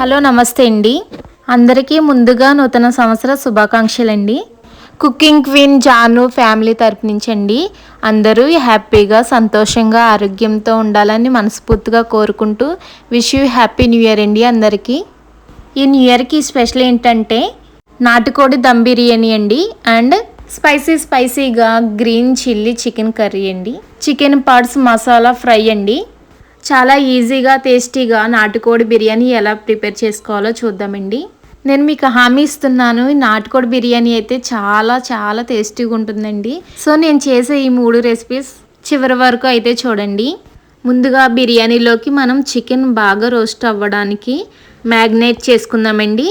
Hello నమస్తే అండి. అందరికీ ముందుగా నూతన సంవత్సర శుభాకాంక్షలు అండి కుకింగ్ క్వీన్ జాను ఫ్యామిలీ తరపు నుంచి అండి. అందరూ హ్యాపీగా సంతోషంగా ఆరోగ్యంతో ఉండాలని మనస్ఫూర్తిగా కోరుకుంటూ wish you happy new year అండి అందరికీ. ఈ న్యూ ఇయర్కి స్పెషల్ ఏంటంటే నాటుకోడి దమ్ బిర్యానీ అండి అండ్ స్పైసీ స్పైసీగా గ్రీన్ చిల్లీ చికెన్ కర్రీ అండి. చికెన్ పార్ట్స్ మసాలా ఫ్రై అండి. చాలా ఈజీగా టేస్టీగా నాటుకోడి బిర్యానీ ఎలా ప్రిపేర్ చేసుకోవాలో చూద్దామండి. నేను మీకు హామీ ఇస్తున్నాను నాటుకోడి బిర్యానీ అయితే చాలా చాలా టేస్టీగా ఉంటుందండి. సో నేను చేసే ఈ మూడు రెసిపీస్ చివరి వరకు అయితే చూడండి. ముందుగా బిర్యానీలోకి మనం చికెన్ బాగా రోస్ట్ అవ్వడానికి మ్యాగ్నేట్ చేసుకుందామండి.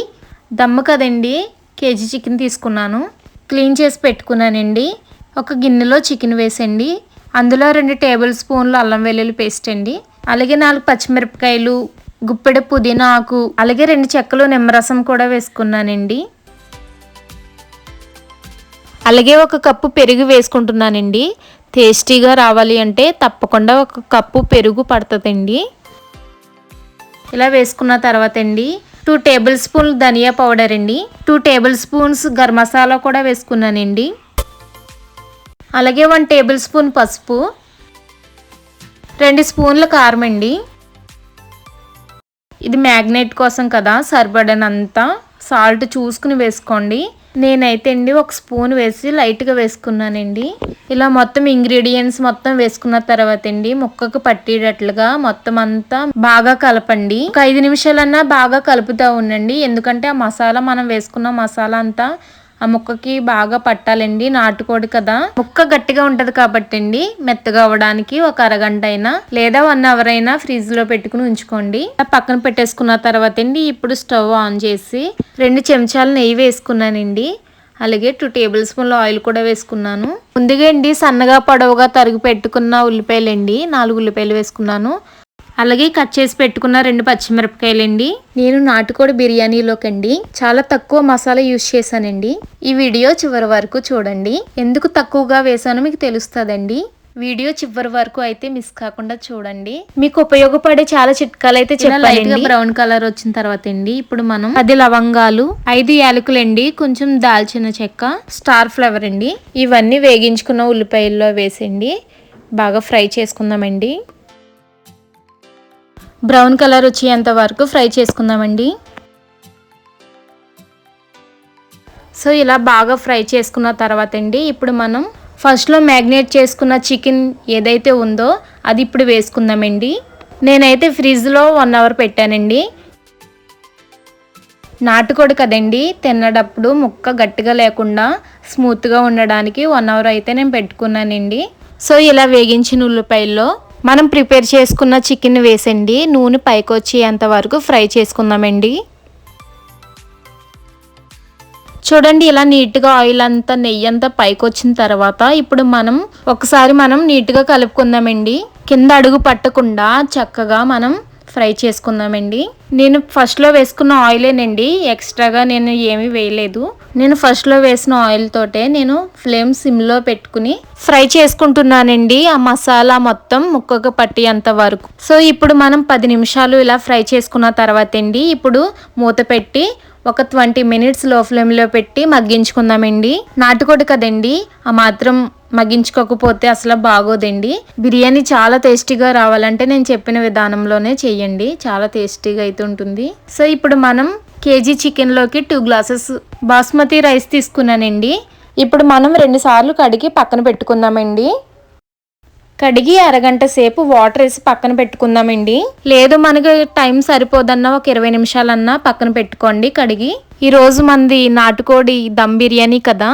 దమ్ము కదండి కేజీ చికెన్ తీసుకున్నాను. క్లీన్ చేసి పెట్టుకున్నానండి. ఒక గిన్నెలో చికెన్ వేసండి. అందులో రెండు టేబుల్ స్పూన్లు అల్లం వెల్లుల్లి పేస్ట్ అండి. అలాగే నాలుగు పచ్చిమిరపకాయలు గుప్పెడు పుదీనా ఆకు అలాగే రెండు చెక్కలు నిమ్మరసం కూడా వేసుకున్నానండి. అలాగే ఒక కప్పు పెరుగు వేసుకుంటున్నానండి. టేస్టీగా రావాలి అంటే తప్పకుండా ఒక కప్పు పెరుగు పడుతుందండి. ఇలా వేసుకున్న తర్వాత అండి టూ టేబుల్ స్పూన్ ధనియా పౌడర్ అండి two table spoons garam masala కూడా వేసుకున్నానండి. అలాగే వన్ టేబుల్ స్పూన్ పసుపు రెండు స్పూన్ల కారం అండి. ఇది మ్యాగ్నెట్ కోసం కదా సరిపడనంత సాల్ట్ చూసుకుని వేసుకోండి. నేనైతే అండి ఒక స్పూన్ వేసి లైట్గా వేసుకున్నానండి. ఇలా మొత్తం ఇంగ్రీడియంట్స్ మొత్తం వేసుకున్న తర్వాత అండి ముక్కకు పట్టేటట్లుగా మొత్తం అంతా బాగా కలపండి. ఒక ఐదు నిమిషాలన్నా బాగా కలుపుతూ ఉండండి. ఎందుకంటే ఆ మసాలా మనం వేసుకున్న మసాలా అంతా ఆ ముక్కకి బాగా పట్టాలండి నాటుకోడి కదా. ముక్క గట్టిగా ఉంటది కాబట్టి అండి మెత్తగా అవ్వడానికి ఒక అరగంట అయినా లేదా వన్ అవర్ అయినా ఫ్రిడ్జ్లో పెట్టుకుని ఉంచుకోండి. పక్కన పెట్టేసుకున్న తర్వాత అండి ఇప్పుడు స్టవ్ ఆన్ చేసి రెండు చెంచాలు నెయ్యి వేసుకున్నానండి. అలాగే టూ టేబుల్ స్పూన్ల ఆయిల్ కూడా వేసుకున్నాను. ముందుగా అండి సన్నగా పొడవుగా తరిగి పెట్టుకున్న ఉల్లిపాయలు అండి నాలుగు ఉల్లిపాయలు వేసుకున్నాను. అలాగే కట్ చేసి పెట్టుకున్న రెండు పచ్చిమిరపకాయలండి. నేను నాటుకోడి బిర్యానీలోకండి చాలా తక్కువ మసాలా యూస్ చేశానండి. ఈ వీడియో చివరి వరకు చూడండి. ఎందుకు తక్కువగా వేసానో మీకు తెలుస్తుందండి. వీడియో చివరి వరకు అయితే మిస్ కాకుండా చూడండి. మీకు ఉపయోగపడే చాలా చిట్కాలు అయితే లైట్గా బ్రౌన్ కలర్ వచ్చిన తర్వాత అండి ఇప్పుడు మనం పది లవంగాలు ఐదు యాలకులు అండి కొంచెం దాల్చిన చెక్క స్టార్ ఫ్లవర్ అండి. ఇవన్నీ వేగించుకున్న ఉల్లిపాయల్లో వేసండి బాగా ఫ్రై చేసుకుందామండి. బ్రౌన్ కలర్ వచ్చేంత వరకు ఫ్రై చేసుకుందామండి. సో ఇలా బాగా ఫ్రై చేసుకున్న తర్వాత అండి ఇప్పుడు మనం ఫస్ట్లో మ్యాగ్నేట్ చేసుకున్న చికెన్ ఏదైతే ఉందో అది ఇప్పుడు వేసుకుందామండి. నేనైతే ఫ్రిడ్జ్లో వన్ అవర్ పెట్టానండి. నాటుకోడు కదండి తిన్నటప్పుడు ముక్క గట్టిగా లేకుండా స్మూత్గా ఉండడానికి వన్ అవర్ అయితే నేను పెట్టుకున్నానండి. సో ఇలా వేగించిన ఉల్లిపాయల్లో మనం ప్రిపేర్ చేసుకున్న చికెన్ వేసండి నూనె పైకి వచ్చేంత వరకు ఫ్రై చేసుకుందామండి. చూడండి ఇలా నీట్గా ఆయిల్ అంతా నెయ్యి అంతా పైకి వచ్చిన తర్వాత ఇప్పుడు మనం ఒకసారి మనం నీట్గా కలుపుకుందామండి. కింద అడుగు పట్టకుండా చక్కగా మనం ఫ్రై చేసుకుందామండి. నేను ఫస్ట్లో వేసుకున్న ఆయిలేనండి ఎక్స్ట్రాగా నేను ఏమీ వేయలేదు. నేను ఫస్ట్లో వేసిన ఆయిల్ తోటే నేను ఫ్లేమ్ సిమ్లో పెట్టుకుని ఫ్రై చేసుకుంటున్నానండి. ఆ మసాలా మొత్తం ముక్కకు పట్టేంత వరకు. సో ఇప్పుడు మనం పది నిమిషాలు ఇలా ఫ్రై చేసుకున్న తర్వాత అండి ఇప్పుడు మూత పెట్టి ఒక ట్వంటీ మినిట్స్లో ఫ్లేమ్లో పెట్టి మగ్గించుకుందామండి. నాటుకోడి కదండి ఆ మాత్రం మగ్గించుకోకపోతే అసలు బాగోదండి. బిర్యానీ చాలా టేస్టీగా రావాలంటే నేను చెప్పిన విధానంలోనే చేయండి. చాలా టేస్టీగా అయితే ఉంటుంది. సో ఇప్పుడు మనం కేజీ చికెన్లోకి టూ గ్లాసెస్ బాస్మతి రైస్ తీసుకున్నానండి. ఇప్పుడు మనం రెండు సార్లు కడిగి పక్కన పెట్టుకుందామండి. కడిగి అరగంట సేపు వాటర్ వేసి పక్కన పెట్టుకుందామండి. లేదు మనకి టైం సరిపోదన్నా ఒక ఇరవై నిమిషాలన్నా పక్కన పెట్టుకోండి కడిగి. ఈరోజు మంది నాటుకోడి దమ్ బిర్యానీ కదా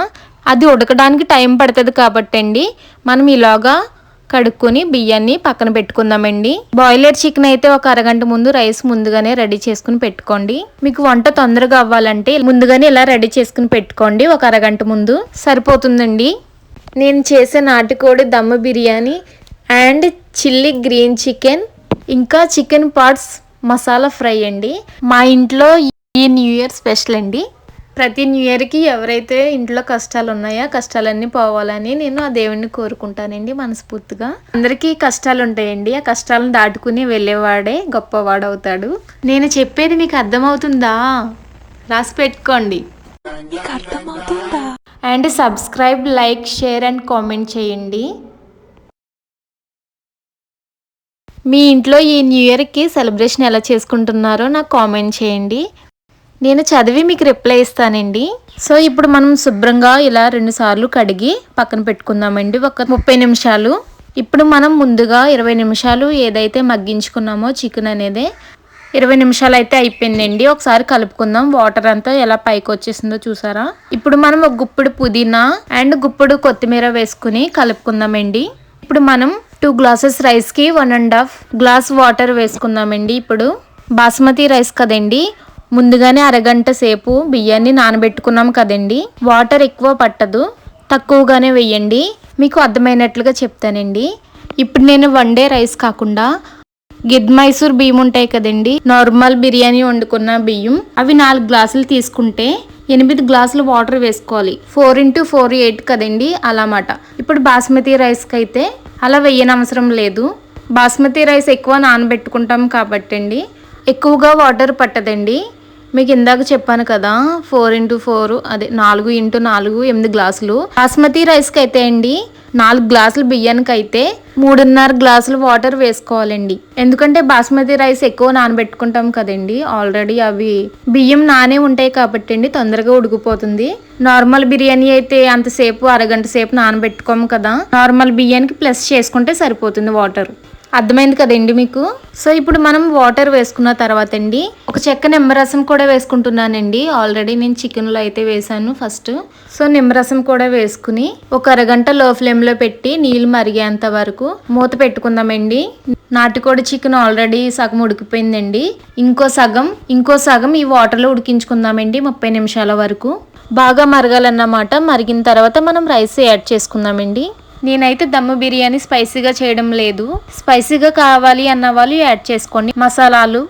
అది ఉడకడానికి టైం పడుతుంది కాబట్టి అండి మనం ఇలాగా కడుక్కొని బియ్యాన్ని పక్కన పెట్టుకుందామండి. బాయిలర్ చికెన్ అయితే ఒక అరగంట ముందు రైస్ ముందుగానే రెడీ చేసుకుని పెట్టుకోండి. మీకు వంట తొందరగా అవ్వాలంటే ముందుగానే ఇలా రెడీ చేసుకుని పెట్టుకోండి. ఒక అరగంట ముందు సరిపోతుందండి. నేను చేసే నాటుకోడి dum biryani and chilli green chicken ఇంకా చికెన్ పార్ట్స్ మసాలా ఫ్రై అండి. మా ఇంట్లో ఈ న్యూ ఇయర్ స్పెషల్ అండి. ప్రతి న్యూ ఇయర్కి ఎవరైతే ఇంట్లో కష్టాలు ఉన్నాయో ఆ కష్టాలన్నీ పోవాలని నేను ఆ దేవుణ్ణి కోరుకుంటానండి మనస్ఫూర్తిగా. అందరికీ కష్టాలు ఉంటాయండి ఆ కష్టాలను దాటుకుని వెళ్ళేవాడే గొప్పవాడు అవుతాడు నేను చెప్పేది మీకు అర్థమవుతుందా? రాసి పెట్టుకోండి. And subscribe like share and comment చేయండి. మీ ఇంట్లో ఈ న్యూ ఇయర్కి సెలబ్రేషన్ ఎలా చేసుకుంటున్నారో నాకు కామెంట్ చేయండి. నేను చదివి మీకు రిప్లై ఇస్తానండి. సో ఇప్పుడు మనం శుభ్రంగా ఇలా రెండు సార్లు కడిగి పక్కన పెట్టుకుందామండి ఒక ముప్పై నిమిషాలు. ఇప్పుడు మనం ముందుగా ఇరవై నిమిషాలు ఏదైతే మగ్గించుకున్నామో చికెన్ అనేది ఇరవై నిమిషాలు అయితే అయిపోయిందండి. ఒకసారి కలుపుకుందాం. వాటర్ అంతా ఎలా పైకి వచ్చేసిందో చూసారా? ఇప్పుడు మనం ఒక గుప్పుడు పుదీనా అండ్ గుప్పుడు కొత్తిమీర వేసుకుని కలుపుకుందామండి. ఇప్పుడు మనం టూ గ్లాసెస్ రైస్కి one and half glass water వేసుకుందామండి. ఇప్పుడు బాస్మతి రైస్ కదండి ముందుగానే అరగంట సేపు బియ్యాన్ని నానబెట్టుకున్నాం కదండి. వాటర్ ఎక్కువ పట్టదు. తక్కువగానే వేయండి. మీకు అర్థమైనట్లుగా చెప్తానండి. ఇప్పుడు నేను వన్ డే రైస్ కాకుండా గిద్ మైసూర్ బియ్యం ఉంటాయి కదండి. నార్మల్ బిర్యానీ వండుకున్న బియ్యం. అవి నాలుగు గ్లాసులు తీసుకుంటే ఎనిమిది గ్లాసులు వాటర్ వేసుకోవాలి. ఫోర్ ఇంటూ ఫోర్ ఎయిట్ కదండి అలా మాట ఇప్పుడు బాస్మతి రైస్కి అయితే అలా వేయనవసరం లేదు. బాస్మతి రైస్ ఎక్కువ నానబెట్టుకుంటాం కాబట్టి అండి ఎక్కువగా వాటర్ పట్టదండి. మీకు ఇందాక చెప్పాను కదా ఫోర్ ఇంటూ ఫోర్ అదే నాలుగు ఇంటూ నాలుగు ఎనిమిది గ్లాసులు. బాస్మతి రైస్కి అయితే అండి నాలుగు గ్లాసులు బియ్యానికి అయితే మూడున్నర గ్లాసులు వాటర్ వేసుకోవాలండి. ఎందుకంటే బాస్మతి రైస్ ఎక్కువ నానబెట్టుకుంటాం కదండి ఆల్రెడీ అవి బియ్యం నానే ఉంటాయి కాబట్టి అండి తొందరగా ఉడికిపోతుంది. నార్మల్ బిర్యానీ అయితే అంతసేపు అరగంట సేపు నానబెట్టుకోము కదా నార్మల్ బియ్యానికి ప్లస్ చేసుకుంటే సరిపోతుంది వాటర్ అర్థమైంది కదండి మీకు? సో ఇప్పుడు మనం వాటర్ వేసుకున్న తర్వాత అండి ఒక చెక్క నిమ్మరసం కూడా వేసుకుంటున్నానండి. ఆల్రెడీ నేను చికెన్లో అయితే వేసాను ఫస్ట్. సో నిమ్మరసం కూడా వేసుకుని ఒక అరగంట లో ఫ్లేమ్లో పెట్టి నీళ్ళు మరిగేంత వరకు మూత పెట్టుకుందామండి. నాటుకోడి చికెన్ ఆల్రెడీ సగం ఉడికిపోయిందండి. ఇంకో సగం ఇంకో సగం ఈ వాటర్లో ఉడికించుకుందామండి ముప్పై నిమిషాల వరకు. బాగా మరగాలన్నమాట. మరిగిన తర్వాత మనం రైస్ యాడ్ చేసుకుందామండి. నేనైతే దమ్ము బిర్యానీ స్పైసీగా చేయడం లేదు. స్పైసీగా కావాలి అన్న వాళ్ళు యాడ్ చేసుకోండి. మసాలాలు.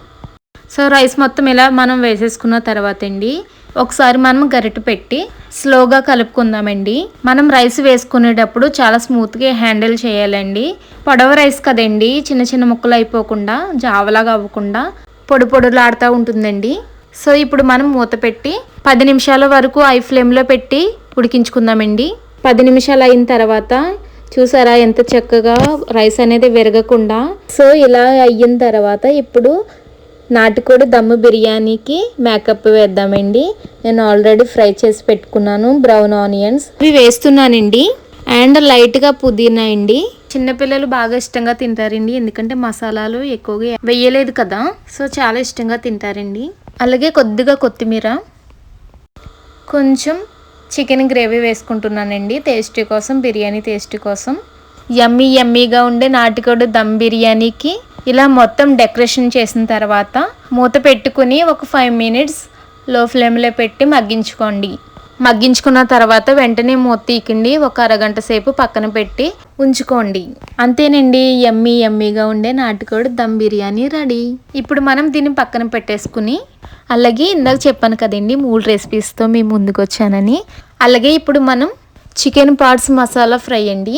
సో రైస్ మొత్తం ఇలా మనం వేసేసుకున్న తర్వాత అండి ఒకసారి మనం గరిట పెట్టి స్లోగా కలుపుకుందామండి. మనం రైస్ వేసుకునేటప్పుడు చాలా స్మూత్గా హ్యాండిల్ చేయాలండి. పొడవ రైస్ కదండి చిన్న చిన్న ముక్కలు అయిపోకుండా జావలాగా అవ్వకుండా పొడి పొడులాడుతూ ఉంటుందండి. సో ఇప్పుడు మనం మూత పెట్టి పది నిమిషాల వరకు ఐ ఫ్లేమ్లో పెట్టి ఉడికించుకుందామండి. పది నిమిషాలు అయిన తర్వాత చూసారా ఎంత చక్కగా రైస్ అనేది విరగకుండా. సో ఇలా అయిన తర్వాత ఇప్పుడు నాటుకోడి దమ్ము బిర్యానీకి మేకప్ వేద్దామండి. నేను ఆల్రెడీ ఫ్రై చేసి పెట్టుకున్నాను బ్రౌన్ ఆనియన్స్ ఇవి వేస్తున్నానండి. అండ్ లైట్గా పుదీనా అండి. చిన్నపిల్లలు బాగా ఇష్టంగా తింటారండి ఎందుకంటే మసాలాలు ఎక్కువగా వేయలేదు కదా. సో చాలా ఇష్టంగా తింటారండి. అలాగే కొద్దిగా కొత్తిమీర. కొంచెం చికెన్ గ్రేవీ వేసుకుంటున్నానండి. టేస్టీ కోసం బిర్యానీ టేస్టీ కోసం. యమ్మీ యమ్మీగా ఉండే నాటుకోడి దమ్ బిర్యానీకి ఇలా మొత్తం డెకరేషన్ చేసిన తర్వాత మూత పెట్టుకుని ఒక ఫైవ్ మినిట్స్లో ఫ్లేమ్లో పెట్టి మగ్గించుకోండి. మగ్గించుకున్న తర్వాత వెంటనే మూత తీకండి ఒక అరగంట సేపు పక్కన పెట్టి ఉంచుకోండి. అంతేనండి ఎమ్మీ ఎమ్మీగా ఉండే నాటుకోడి దమ్ బిర్యానీ రెడీ. ఇప్పుడు మనం దీన్ని పక్కన పెట్టేసుకుని అలాగే ఇందాక చెప్పాను కదండి మూడు రెసిపీస్తో మేము ముందుకు వచ్చానని అలాగే ఇప్పుడు మనం చికెన్ పార్ట్స్ మసాలా ఫ్రై అండి.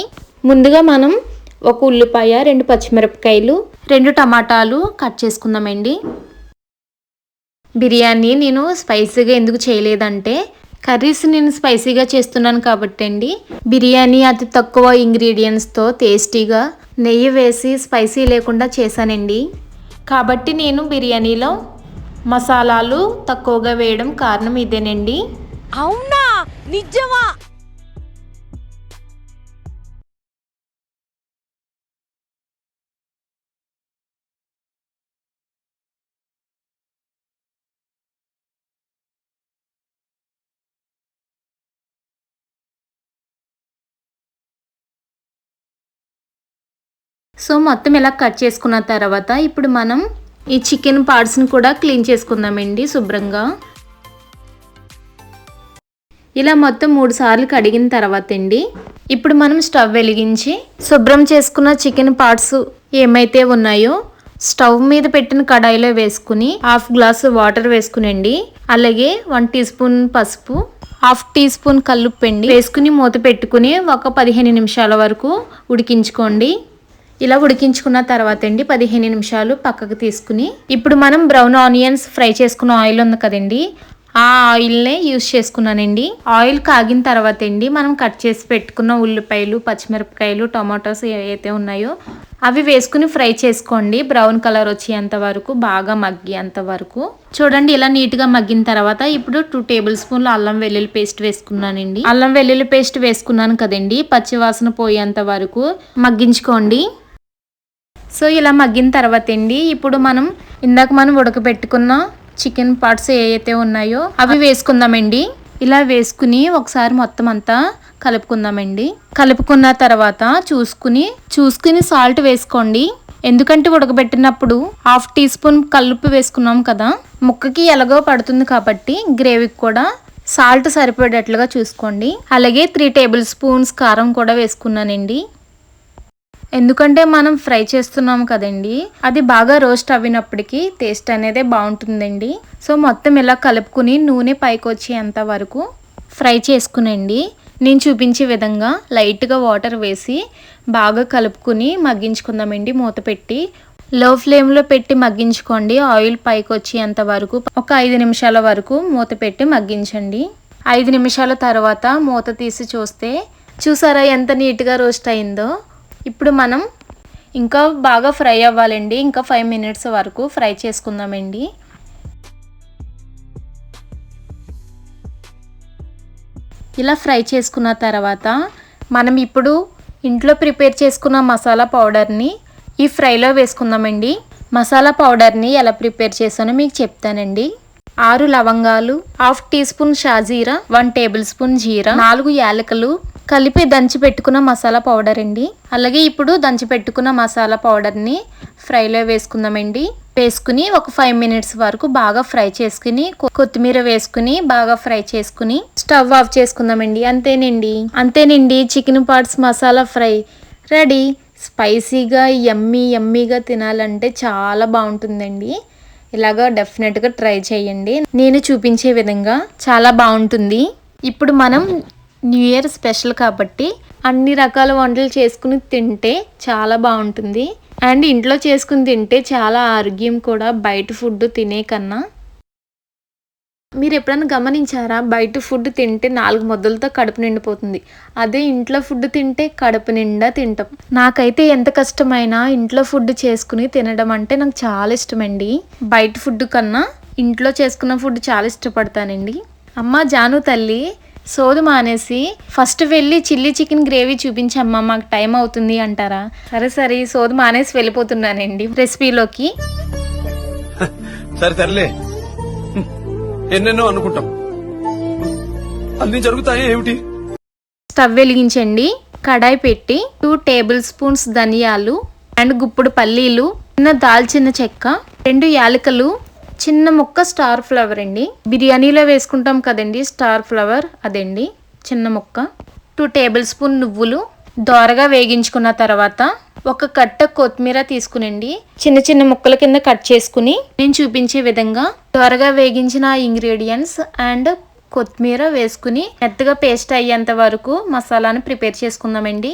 ముందుగా మనం ఒక ఉల్లిపాయ రెండు పచ్చిమిరపకాయలు రెండు టమాటాలు కట్ చేసుకుందామండి. బిర్యానీ నేను స్పైసీగా ఎందుకు చేయలేదంటే కర్రీస్ నేను స్పైసీగా చేస్తున్నాను కాబట్టి అండి బిర్యానీ అతి తక్కువ ఇంగ్రీడియంట్స్తో టేస్టీగా నెయ్యి వేసి స్పైసీ లేకుండా చేశానండి. కాబట్టి నేను బిర్యానీలో మసాలాలు తక్కువగా వేయడం కారణం ఇదేనండి. అవునా? నిజమా? సో మొత్తం ఇలా కట్ చేసుకున్న తర్వాత ఇప్పుడు మనం ఈ చికెన్ పార్ట్స్ని కూడా క్లీన్ చేసుకుందామండి శుభ్రంగా. ఇలా మొత్తం మూడు సార్లు కడిగిన తర్వాత అండి. ఇప్పుడు మనం స్టవ్ వెలిగించి శుభ్రం చేసుకున్న చికెన్ పార్ట్స్ ఏమైతే ఉన్నాయో స్టవ్ మీద పెట్టిన కడాయిలో వేసుకుని హాఫ్ గ్లాసు వాటర్ వేసుకునండి. అలాగే వన్ టీ స్పూన్ పసుపు హాఫ్ టీ స్పూన్ కల్లుప్పిండి వేసుకుని మూత పెట్టుకుని ఒక పదిహేను నిమిషాల వరకు ఉడికించుకోండి. ఇలా ఉడికించుకున్న తర్వాత అండి పదిహేను నిమిషాలు పక్కకు తీసుకుని ఇప్పుడు మనం బ్రౌన్ ఆనియన్స్ ఫ్రై చేసుకున్న ఆయిల్ ఉంది కదండి ఆ ఆయిల్నే యూస్ చేసుకున్నానండి. ఆయిల్ కాగిన తర్వాత అండి మనం కట్ చేసి పెట్టుకున్న ఉల్లిపాయలు పచ్చిమిరపకాయలు టొమాటోస్ ఏవైతే ఉన్నాయో అవి వేసుకుని ఫ్రై చేసుకోండి. బ్రౌన్ కలర్ వచ్చేంత వరకు బాగా మగ్గేంత వరకు. చూడండి ఇలా నీట్గా మగ్గిన తర్వాత ఇప్పుడు టూ టేబుల్ స్పూన్లు అల్లం వెల్లుల్లి పేస్ట్ వేసుకున్నానండి. అల్లం వెల్లుల్లి పేస్ట్ వేసుకున్నాను కదండి పచ్చివాసన పోయేంత వరకు మగ్గించుకోండి. సో ఇలా మగ్గిన తర్వాత అండి ఇప్పుడు మనం ఇందాక మనం ఉడకబెట్టుకున్న చికెన్ పార్ట్స్ ఏవైతే ఉన్నాయో అవి వేసుకుందామండి. ఇలా వేసుకుని ఒకసారి మొత్తం అంతా కలుపుకుందామండి. కలుపుకున్న తర్వాత చూసుకుని చూసుకుని సాల్ట్ వేసుకోండి. ఎందుకంటే ఉడకబెట్టినప్పుడు హాఫ్ టీ స్పూన్ కలుపు వేసుకున్నాం కదా ముక్కకి ఎలాగో పడుతుంది కాబట్టి గ్రేవీకి కూడా సాల్ట్ సరిపడేట్లుగా చూసుకోండి. అలాగే త్రీ టేబుల్ స్పూన్స్ కారం కూడా వేసుకున్నానండి. ఎందుకంటే మనం ఫ్రై చేస్తున్నాం కదండి అది బాగా రోస్ట్ అవినప్పటికీ టేస్ట్ అనేది బాగుంటుందండి. సో మొత్తం ఇలా కలుపుకుని నూనె పైకి వచ్చేంత వరకు ఫ్రై చేసుకునండి. నేను చూపించే విధంగా లైట్గా వాటర్ వేసి బాగా కలుపుకుని మగ్గించుకుందామండి మూత పెట్టి. లో ఫ్లేమ్లో పెట్టి మగ్గించుకోండి. ఆయిల్ పైకి వచ్చేంత వరకు ఒక ఐదు నిమిషాల వరకు మూత పెట్టి మగ్గించండి. ఐదు నిమిషాల తర్వాత మూత తీసి చూస్తే చూసారా ఎంత నీట్గా రోస్ట్ అయిందో? ఇప్పుడు మనం ఇంకా బాగా ఫ్రై అవ్వాలండి. ఇంకా ఫైవ్ మినిట్స్ వరకు ఫ్రై చేసుకుందామండి. ఇలా ఫ్రై చేసుకున్న తర్వాత మనం ఇప్పుడు ఇంట్లో ప్రిపేర్ చేసుకున్న మసాలా పౌడర్ని ఈ ఫ్రైలో వేసుకుందామండి. మసాలా పౌడర్ని ఎలా ప్రిపేర్ చేశానో మీకు చెప్తానండి. ఆరు లవంగాలు హాఫ్ టీ స్పూన్ షాజీరా వన్ టేబుల్ స్పూన్ జీరా నాలుగు యాలకులు కలిపి దంచి పెట్టుకున్న మసాలా పౌడర్ అండి. అలాగే ఇప్పుడు దంచి పెట్టుకున్న మసాలా పౌడర్ని ఫ్రైలో వేసుకుందామండి. వేసుకుని ఒక ఫైవ్ మినిట్స్ వరకు బాగా ఫ్రై చేసుకుని కొత్తిమీర వేసుకుని బాగా ఫ్రై చేసుకుని స్టవ్ ఆఫ్ చేసుకుందామండి. అంతేనండి. అంతేనండి chicken parts masala fry ready. స్పైసీగా ఎమ్మీ ఎమ్మీగా తినాలంటే చాలా బాగుంటుందండి. ఇలాగా డెఫినెట్గా ట్రై చేయండి. నేను చూపించే విధంగా చాలా బాగుంటుంది. ఇప్పుడు మనం న్యూ ఇయర్ స్పెషల్ కాబట్టి అన్ని రకాల వంటలు చేసుకుని తింటే చాలా బాగుంటుంది. అండ్ ఇంట్లో చేసుకుని తింటే చాలా ఆరోగ్యం కూడా బయట ఫుడ్ తినే కన్నా. మీరు ఎప్పుడైనా గమనించారా? బయట ఫుడ్ తింటే నాలుగు ముద్దలతో కడుపు నిండిపోతుంది. అదే ఇంట్లో ఫుడ్ తింటే కడుపు నిండా తింటాం. నాకైతే ఎంత కష్టమైనా ఇంట్లో ఫుడ్ చేసుకుని తినడం అంటే నాకు చాలా ఇష్టమండి. బయట ఫుడ్ కన్నా ఇంట్లో చేసుకున్న ఫుడ్ చాలా ఇష్టపడతానండి. అమ్మ జాను తల్లి సోదు మానేసి ఫస్ట్ వెళ్ళి చిల్లీ చికెన్ గ్రేవీ చూపించమ్మా మాకు టైం అవుతుంది అంటారా? సరే సరే సోదు మానేసి వెళ్ళిపోతున్నానండి రెసిపీలోకి. సరే తరలే ఎన్నెన్నో అనుకుంటాం. అన్ని జరుగుతాయి ఏమిటి? స్టవ్ వెలిగించండి కడాయి పెట్టి టూ టేబుల్ స్పూన్స్ ధనియాలు అండ్ గుప్పుడు పల్లీలు చిన్న దాల్చిన చెక్క రెండు యాలకులు చిన్న ముక్క స్టార్ ఫ్లవర్ అండి. బిర్యానీలో వేసుకుంటాం కదండి స్టార్ ఫ్లవర్ అదండి చిన్న ముక్క. టూ టేబుల్ స్పూన్ నువ్వులు దోరగా వేగించుకున్న తర్వాత ఒక కట్ట కొత్తిమీర తీసుకునండి. చిన్న చిన్న ముక్కల కింద కట్ చేసుకుని నేను చూపించే విధంగా త్వరగా వేగించిన ఇంగ్రీడియంట్స్ అండ్ కొత్తిమీర వేసుకుని మెత్తగా పేస్ట్ అయ్యేంత వరకు మసాలాను ప్రిపేర్ చేసుకుందామండి.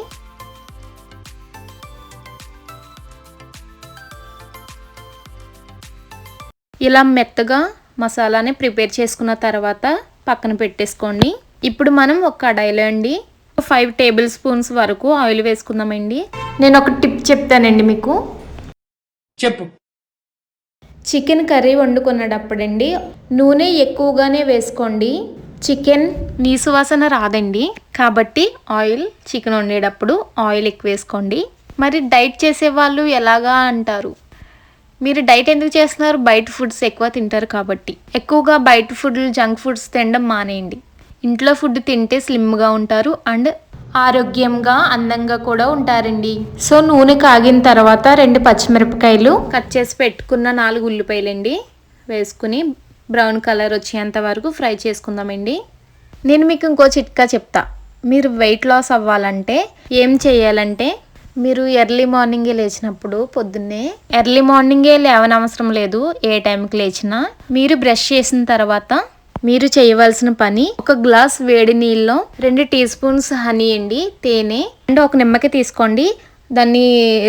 ఇలా మెత్తగా మసాలాని ప్రిపేర్ చేసుకున్న తర్వాత పక్కన పెట్టేసుకోండి. ఇప్పుడు మనం ఒక కడాయిలో అండి ఫైవ్ టేబుల్ స్పూన్స్ వరకు ఆయిల్ వేసుకుందామండి. నేను ఒక టిప్ చెప్తానండి మీకు. చెప్పు. చికెన్ కర్రీ వండుకునేటప్పుడండి నూనె ఎక్కువగానే వేసుకోండి. చికెన్ నీసు వాసన రాదండి. కాబట్టి ఆయిల్ చికెన్ వండేటప్పుడు ఆయిల్ ఎక్కువ వేసుకోండి. మరి డైట్ చేసే వాళ్ళు ఎలాగా అంటారు? మీరు డైట్ ఎందుకు చేస్తున్నారు? బయట ఫుడ్స్ ఎక్కువ తింటారు కాబట్టి. ఎక్కువగా బయట ఫుడ్లు జంక్ ఫుడ్స్ తినడం మానేయండి. ఇంట్లో ఫుడ్ తింటే స్లిమ్గా ఉంటారు అండ్ ఆరోగ్యంగా అందంగా కూడా ఉంటారండి. సో నూనె కాగిన తర్వాత రెండు పచ్చిమిరపకాయలు కట్ చేసి పెట్టుకున్న నాలుగు ఉల్లిపాయలండి. వేసుకుని బ్రౌన్ కలర్ వచ్చేంత వరకు ఫ్రై చేసుకుందామండి. నేను మీకు ఇంకో చిట్కా చెప్తా. మీరు వెయిట్ లాస్ అవ్వాలంటే ఏం చేయాలంటే మీరు ఎర్లీ మార్నింగే లేచినప్పుడు పొద్దున్నే ఎర్లీ మార్నింగే లేవనవసరం లేదు ఏ టైంకి లేచినా మీరు బ్రష్ చేసిన తర్వాత మీరు చేయవలసిన పని ఒక గ్లాస్ వేడి నీళ్ళలో రెండు టీ స్పూన్స్ హనీ అండి తేనె అండ్ ఒక నిమ్మకాయ తీసుకోండి. దాన్ని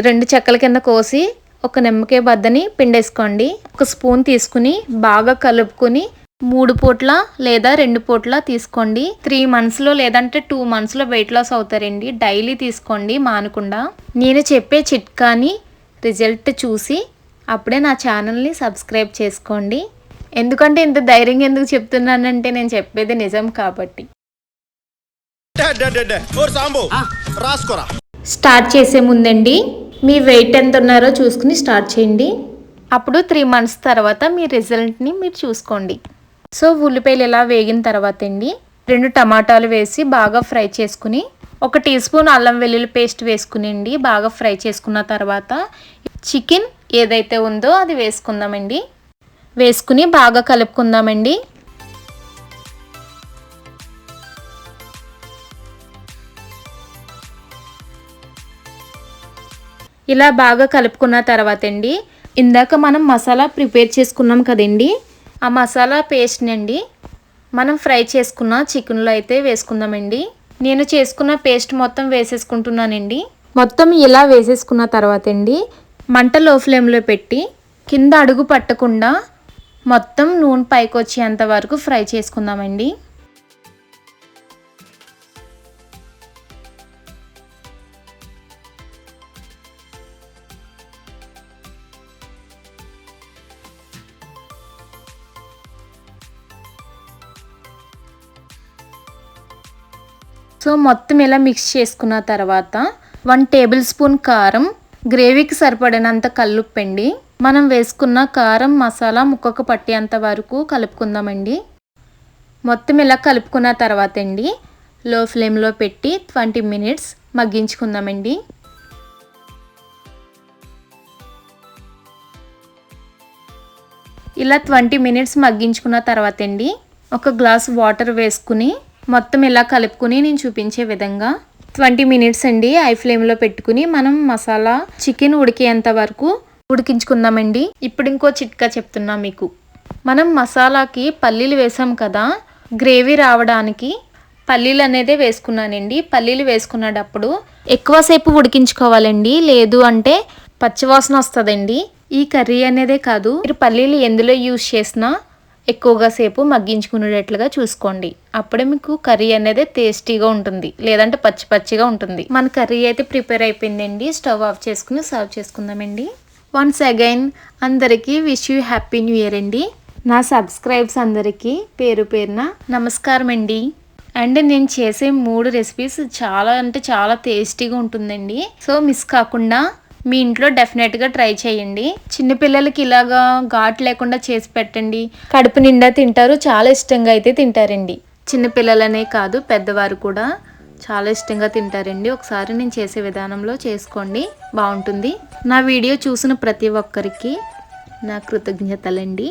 రెండు చెక్కల కింద కోసి ఒక నిమ్మకాయ బద్దని పిండేసుకోండి. ఒక స్పూన్ తీసుకుని బాగా కలుపుకొని మూడు పూట్ల లేదా రెండు పూట్ల తీసుకోండి. త్రీ మంత్స్లో లేదంటే టూ మంత్స్లో వెయిట్ లాస్ అవుతారండి. డైలీ తీసుకోండి మానకుండా. నేను చెప్పే చిట్కాని రిజల్ట్ చూసి అప్పుడే నా ఛానల్ని సబ్స్క్రైబ్ చేసుకోండి. ఎందుకంటే ఇంత ధైర్యంగా ఎందుకు చెప్తున్నానంటే నేను చెప్పేది నిజం కాబట్టి. ఓర్ సాంబు రాసుకోరా. స్టార్ట్ చేసే ముందండి. మీ వెయిట్ ఎంత ఉన్నారో చూసుకుని స్టార్ట్ చేయండి. అప్పుడు త్రీ మంత్స్ తర్వాత మీ రిజల్ట్ని మీరు చూసుకోండి. సో ఉల్లిపాయలు ఇలా వేగిన తర్వాత అండి రెండు టమాటాలు వేసి బాగా ఫ్రై చేసుకుని ఒక టీ స్పూన్ అల్లం వెల్లుల్లి పేస్ట్ వేసుకునండి బాగా ఫ్రై చేసుకున్న తర్వాత చికెన్ ఏదైతే ఉందో అది వేసుకుందామండి. వేసుకుని బాగా కలుపుకుందామండి. ఇలా బాగా కలుపుకున్న తర్వాత అండి ఇందాక మనం మసాలా ప్రిపేర్ చేసుకున్నాం కదండి ఆ మసాలా పేస్ట్ని అండి మనం ఫ్రై చేసుకున్న చికెన్లో అయితే వేసుకుందామండి. నేను చేసుకున్న పేస్ట్ మొత్తం వేసేసుకుంటున్నానండి. మొత్తం ఇలా వేసేసుకున్న తర్వాత అండి మంట లో ఫ్లేమ్లో పెట్టి కింద అడుగు పట్టకుండా మొత్తం నూనె పైకి వచ్చేంత వరకు ఫ్రై చేసుకుందామండి. సో మొత్తం ఇలా మిక్స్ చేసుకున్న తర్వాత వన్ టేబుల్ స్పూన్ కారం గ్రేవీకి సరిపడినంత కల్లుప్పండి మనం వేసుకున్న కారం మసాలా ముక్కకు పట్టేంత వరకు కలుపుకుందామండి. మొత్తం ఇలా కలుపుకున్న తర్వాత అండి లో ఫ్లేమ్లో పెట్టి ట్వంటీ మినిట్స్ మగ్గించుకుందామండి. ఇలా ట్వంటీ మినిట్స్ మగ్గించుకున్న తర్వాత అండి ఒక గ్లాస్ వాటర్ వేసుకుని మొత్తం ఇలా కలుపుకుని నేను చూపించే విధంగా ట్వంటీ మినిట్స్ అండి ఐ ఫ్లేమ్లో పెట్టుకుని మనం మసాలా చికెన్ ఉడికేంత వరకు ఉడికించుకుందామండి. ఇప్పుడు ఇంకో చిట్కా చెప్తున్నా మీకు. మనం మసాలాకి పల్లీలు వేసాం కదా గ్రేవీ రావడానికి పల్లీలు అనేదే వేసుకున్నానండి. పల్లీలు వేసుకునేటప్పుడు ఎక్కువసేపు ఉడికించుకోవాలండి. లేదు అంటే పచ్చివాసన వస్తుందండి. ఈ కర్రీ అనేదే కాదు. మీరు పల్లీలు ఎందులో యూజ్ చేసినా ఎక్కువగా సేపు మగ్గించుకునేటట్లుగా చూసుకోండి. అప్పుడే మీకు కర్రీ అనేది టేస్టీగా ఉంటుంది. లేదంటే పచ్చి పచ్చిగా ఉంటుంది. మన కర్రీ అయితే ప్రిపేర్ అయిపోయిందండి. స్టవ్ ఆఫ్ చేసుకుని సర్వ్ చేసుకుందామండి. వన్స్ అగైన్ అందరికీ wish you happy new year అండి. నా సబ్స్క్రైబ్స్ అందరికీ పేరు పేరున నమస్కారం అండి. అండ్ నేను చేసే మూడు రెసిపీస్ చాలా అంటే చాలా టేస్టీగా ఉంటుందండి. సో మిస్ కాకుండా మీ ఇంట్లో డెఫినెట్గా ట్రై చేయండి. చిన్నపిల్లలకి ఇలాగా ఘాట్ లేకుండా చేసి పెట్టండి. కడుపు నిండా తింటారు చాలా ఇష్టంగా అయితే తింటారండి. చిన్నపిల్లలనే కాదు పెద్దవారు కూడా చాలా ఇష్టంగా తింటారండి. ఒకసారి నేను చేసే విధానంలో చేసుకోండి. బాగుంటుంది. నా వీడియో చూసిన ప్రతి ఒక్కరికి నా కృతజ్ఞతలండి.